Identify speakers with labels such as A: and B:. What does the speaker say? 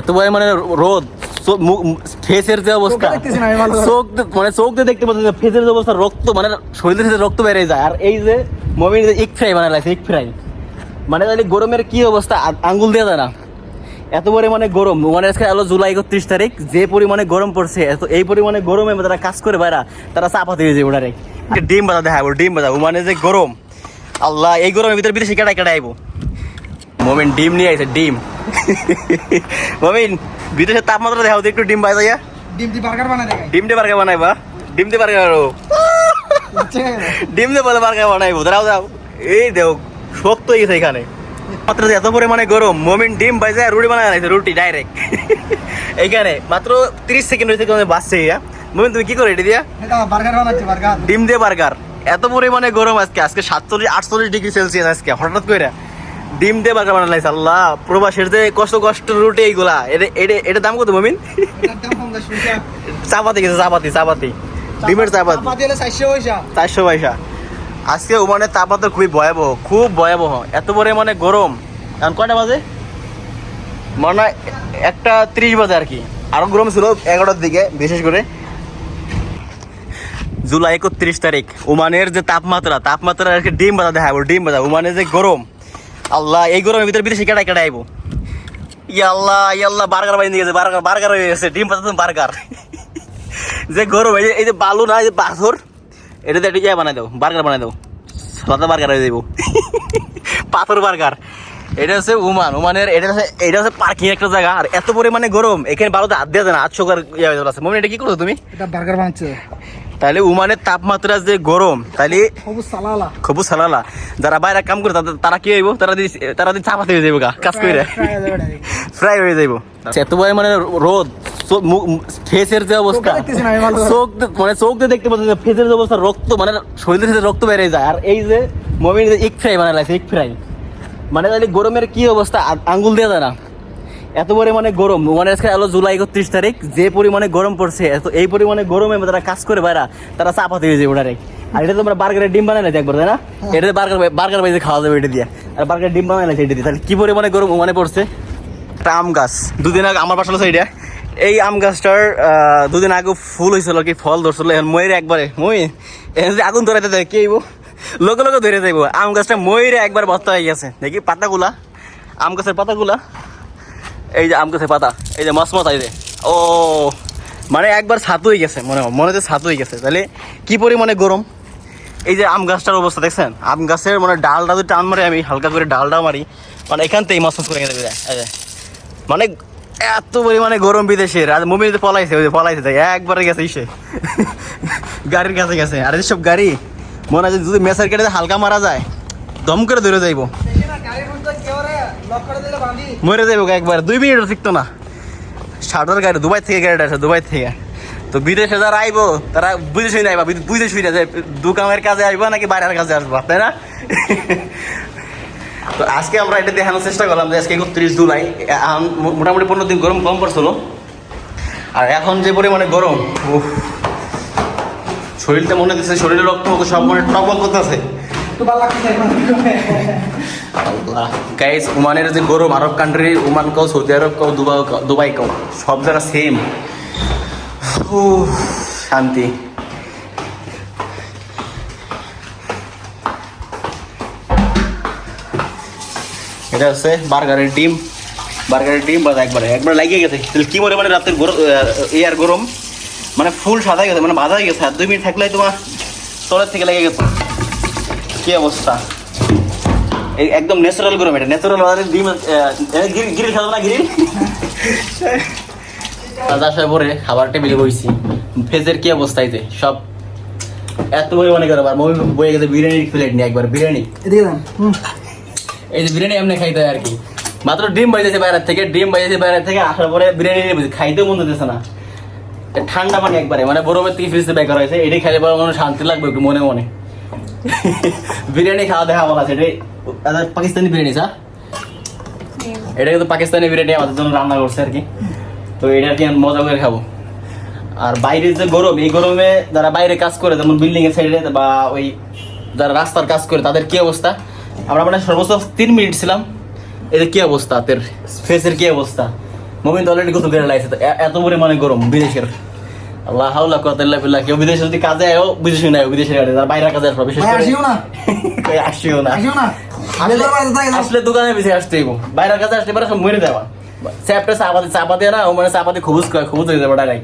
A: এত পরিমাণে রোদ ফেসের যে অবস্থা
B: চোখে
A: মানে চোখ দিয়ে দেখতে পাচ্ছি ফেসের যে অবস্থা রক্ত মানে শরীরের সাথে রক্ত বেড়ে যায়। আর এই যে মমিন ইক ফ্রাই বানায় ইক ফ্রাই মানে তাহলে গরমের কি অবস্থা? আঙ্গুল দিয়ে যায় না। এত পরিমাণে গরম। মানে আজকে হলো জুলাই একত্রিশ তারিখ যে পরিমাণে গরম পড়ছে এত এই পরিমাণে গরমে তারা কাজ করে বাইরা তারা চাপা দিয়ে যায় ওনারে ডিম বাজা দেখাবো ডিম বাজাবো মানে যে গরম। আল্লাহ এই গরমের ভিতরে বিদেশে কেটাই কেটাই আইবো। মমিন ডিম নিয়ে আইছে ডিম। মমিন বিদেশের তাপমাত্রা দেখাও একটু ডিম বাজাইয়া
B: ডিম দি বার্গার বানাই দেখাই।
A: ডিম দিয়ে বার্গার বানাইবা? ডিম দিয়ে বার্গার ডিম দিয়ে বলে বার্গার বানাইবো দাঁড়াও দাও এই দেও শক্ত হয়ে গেছে এখানে। মাত্র এত পরিমাণে গরম মমিন ডিম বাইজা রুটি বানায় আনাইছে রুটি ডাইরেক্ট এইখানে মাত্র তিরিশ সেকেন্ড হয়েছে কোনো বাসছে ইয়া মমিন তুমি কি করে এটি দিয়া?
B: এটা বার্গার বানাচ্ছি বার্গার।
A: ডিম দিয়ে বার্গার। এত পরিমাণে গরম আজকে আজকে সাতচল্লিশ আটচল্লিশ ডিগ্রি সেলসিয়াস আজকে হঠাৎ করে ডিম দিয়ে বার্গার বানাইছে আল্লাহ। প্রবাসের যে কষ্ট কষ্ট রুটি এইগুলা এটা এটা এটার দাম কত মমিন? চাপাতি গেছে চাপাতি চাপাতি। ডিমের চাপাতি।
B: চারশো পয়সা।
A: আজকে ওমানের তাপমাত্রা খুবই ভয়াবহ খুব ভয়াবহ। এত পরিমাণে গরম। এখন কয়টা বাজে? মানে একটা ত্রিশ বাজে আর কি। আরও গরম ছিল এগারোটার দিকে বিশেষ করে। জুলাই একত্রিশ তারিখ। ওমানের যে তাপমাত্রা তাপমাত্রা আর কি ডিম বাজা দেখাবো ডিম বাজা ওমানের যে গরম। আল্লাহ, এই গরমের ভিতরে বিদেশে কেটাই কেটাই আইবো। ইয়া আল্লাহ ইয়া আল্লাহ বার্গার বাইন গেছে, বার্গার বার্গার হয়ে গেছে, ডিম বাজা বার্গার। যে গরম, এই যে এই যে বালু না, এই যে পাথর, এটাতে একটা ইয়ে বানাই দাও, বার্গার বানাই দাও। সাদা বার্গার হয়ে যাব পাথর বার্গার। এটা হচ্ছে উমান। উমানের এটা হচ্ছে এটা হচ্ছে পার্কিং একটা জায়গা। আর এত পরিমাণে গরম, এখানে বারোতে হাত দিয়ে না আটশো আছে মনে এটা কি করছ তুমি?
B: এটা বার্গার বানাচ্ছে।
A: তাহলে উমানের তাপমাত্রা যে গরম তাহলে খুব সালালা। যারা বাইরে কাম করে তারা কি হইব তারা তারা দি চাপাতে হয়ে যাব গা কাজ করে
B: ফ্রাই হয়ে
A: হয়ে যাইব। এত পরিমাণে রোদ ফেসের যে অবস্থা
B: চোখে
A: মানে চোখ দিয়ে দেখতে পাচ্ছি ফেসের যে অবস্থা রক্ত মানে শরীরের সাথে রক্ত বেড়ে যায়। আর এই যে মমিন ইক ফ্রাই বানায় লাগছে ইক ফ্রাই মানে তাহলে গরমের কি অবস্থা? আঙ্গুল দিয়ে যায় না। এত পরিমাণে গরম মানে আজকে হলো জুলাই একত্রিশ তারিখ যে পরিমাণে গরম পড়ছে এত এই পরিমাণে গরমে তারা কাজ করে বাইরা তারা চাপাতে হয়ে যাবে ওটারে। আর এটা তোমরা বার্গারের ডিম বানাই না একবার তাই না? এটা বার্গার বার্গার বাইজে খাওয়া যাবে এটা দিয়ে। আর বার্গার ডিম বানাই না এটা দিয়ে তাহলে কি পরিমাণে গরম মানে পড়ছে? একটা আম গাছ। দুদিন আগে আমার বাসা সাইডে এই আম গাছটার আহ, দুদিন আগে ফুল হয়েছিল কি ফল ধরছিল এখন ময়ূরে একবারে মই এখন যদি আগুন ধরাইতে দেয় কি লোকে লোকে ধরে যাইব। আম গাছটা ময়ূরে একবার বস্তা হয়ে গেছে। দেখি পাতাগুলা আম গাছের পাতাগুলা। এই যে আম গাছের পাতা, এই যে মসমত এই যে ও মানে একবার ছাতু হয়ে গেছে, মনে মনে হচ্ছে ছাতু হয়ে গেছে। তাহলে কি পরিমাণে গরম? এই যে আম গাছটার অবস্থা, দেখছেন? আম গাছের মানে ডালটা যদি টান মারি আমি, হালকা করে ডালটা মারি মানে এখান থেকে মাছ মাছ করে গেছে মানে এত পরিমাণে গরম বিদেশের আর মুভি পলাইছে, ওই যে পলাইছে, তাই একবারে গেছে, ইসে। গাড়ির কাছে গেছে, আর সব গাড়ি, মনে হয় যদি মেসার কেটে হালকা মারা যায়, দম করে ধরে যাইবো। মরে যাইবো একবার। দুই মিনিটও শিখতো না। শার্টার গাড়ি দুবাই থেকে গাড়িটা আছে, দুবাই থেকে। তো বিদেশে যারা আইবো, তারা বুঝে শুনে আইবা বুঝে শুনে যে দোকানের কাজে আইবা নাকি বাইরের কাজে আসবা, তাই না? তো আজকে আমরা এটা দেখানোর চেষ্টা করলাম যে আজকে একত্রিশ জুলাই। মোটামুটি পনেরো দিন গরম কম পড়ছিল। আর এখন যে পরিমাণে গরম শরীরটা মনে হচ্ছে শরীরের রক্ত সব মনে টকবক করতেছে। গাইস ওমানের যে গরম আরব কান্ট্রি ওমান কাও সৌদি আরব কাও দুবাই দুবাই সব জায়গা সেম শান্তি। এটা হচ্ছে বার্গারের ডিম। বার্গারের ডিম বাজা একবারে। একবার লাগিয়ে গেছে। তাহলে কি মনে মানে রাতের গরম এয়ার গরম? মানে ফুল সাদা গেছে মানে বাজা গেছে। আর দুই মিনিট থাকলে তোমার তলের থেকে লেগে গেছে। কি অবস্থা? এই একদম ন্যাচারাল গরম এটা। ন্যাচারাল ডিম গ্রিল খাব না গ্রিল? কাজ আসার পরে খাবার টেবিলে বইছি। ফেজের কি অবস্থা এতে সব এত পরিমাণে গরম আর মমি বয়ে গেছে বিরিয়ানির প্লেট নিয়ে একবার বিরিয়ানি। এই যে বিরিয়ানি এমনি খাইতে হয় আর কি। মাত্র ডিম বাইরেছে বাইরের থেকে ডিম বাইরেছে বাইরের থেকে আসার পরে বিরিয়ানি নিয়ে বসে খাইতেও মন দিতেছে না। ঠান্ডা পানি একবারে মানে বরফের থেকে ফ্রিজে বেকার হয়েছে। এটাই খাইলে পরে মনে শান্তি লাগবে একটু মনে মনে। বিরিয়ানি খাওয়া দেখা বলা আছে এটা পাকিস্তানি বিরিয়ানি স্যার এটা কিন্তু পাকিস্তানি বিরিয়ানি আমাদের জন্য রান্না করছে আর কি। তো এটা আর কি মজা করে খাব। আর বাইরের যে গরম এই গরমে যারা বাইরে কাজ করে যেমন বিল্ডিং এর সাইডে বা ওই যারা রাস্তার কাজ করে তাদের কি অবস্থা? আমরা মানে সর্বোচ্চ তিন মিনিট ছিলাম। এদের কি অবস্থা? তাদের ফেসের কি অবস্থা? মমিন তো অলরেডি গোসল করে লাগছে এত পরিমাণে গরম বিদেশের। আল্লাহ হাউলা কতাল্লাহ বিল্লাহ কেউ বিদেশে যদি কাজে আয়ও বিদেশি নাই বিদেশে গাড়ি তার বাইরে কাজে আসবে বিশেষ করে।
B: আসিও না।
A: কই আসিও না।
B: আসিও না।
A: আসলে দোকানে বেশি আসতে হইব। বাইরের কাজে আসলে পারে সব মরে দেওয়া চ্যাপটা চাপা দিয়ে না ও মানে চাপাতি খুবুজ খুবুজ হয়ে যাবে ডাকাই